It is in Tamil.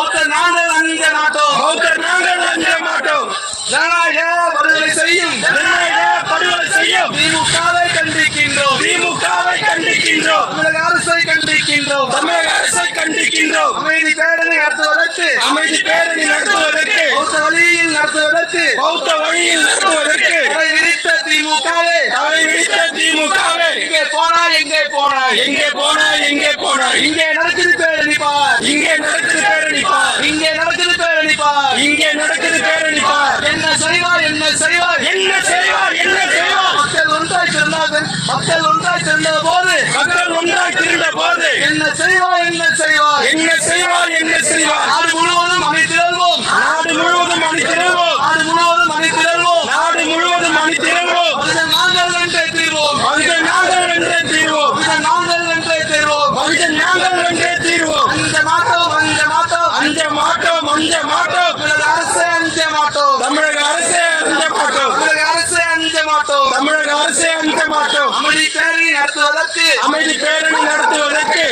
பௌத்தர் நாங்கள் அஞ்ச மாட்டோம் பௌத்தர் நாங்கள் அஞ்ச மாட்டோம் ஜனநாயக படுகொலை செய்யும். ஜனநாயக படுகொலை செய்யும். திமுகவை கண்டிக்கின்றோம். திமுகவை கண்டிக்கின்றோம். தமிழக அரசை கண்டிக்கின்றோம். தமிழக அரசை கண்டிக்கின்றோம். அமைதி பேரணி நடத்துவதற்கு. அமைதி பேரணி நடத்துவதற்கு. பௌத்த வழியில் நடத்துவதற்கு. பௌத்த வழியில் நடத்துவதற்கு. தடை விதித்த திமுகவே. தலை விரித்த திமுகவை. எங்கே போனாய் எங்கே போனாய் எங்கே போனாய் எங்கே போனாய் இங்கே நடக்குது பேரணி பார் இங்கே நடக்குது பேரணி பார் இங்கே நடக்குது பேரணி பார் இங்கே நடக்குது பேரணி பார் என்ன செய்வார் என்ன செய்வார்? என்ன செய்வார் என்ன செய்வார்? மக்கள் ஒன்றாய் சொன்னார்கள் மக்கள் ஒன்றாய் சொன்ன போது மக்கள் ஒன்றாய் திருந்த போது என்ன செய்வார் என்ன செய்வார்? என்ன செய்வார் என்ன செய்வார்? தமிழக அரசே அஞ்ச மாட்டோம். அமைதி பேரணி நடத்துவதற்கு அமைதி பேரணி நடத்துவதற்கு